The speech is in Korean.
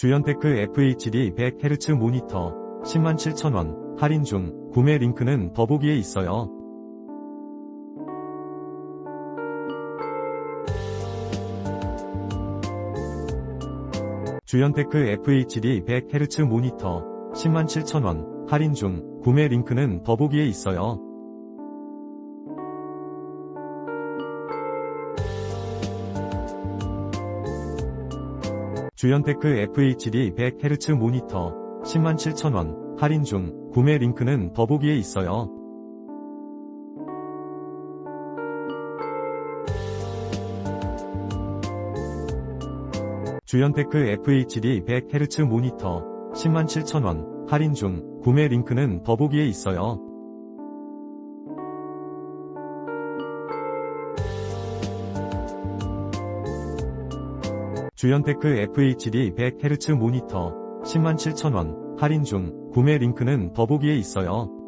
주연테크 FHD 100Hz 모니터 107,000원 할인 중 구매 링크는 더보기에 있어요. 주연테크 FHD 100Hz 모니터 107,000원 할인 중 구매 링크는 더보기에 있어요. 주연테크 FHD 100Hz 모니터 107,000원 할인 중 구매 링크는 더보기에 있어요. 주연테크 FHD 100Hz 모니터 107,000원 할인 중 구매 링크는 더보기에 있어요. 주연테크 FHD 100Hz 모니터 107,000원 할인 중 구매 링크는 더보기에 있어요.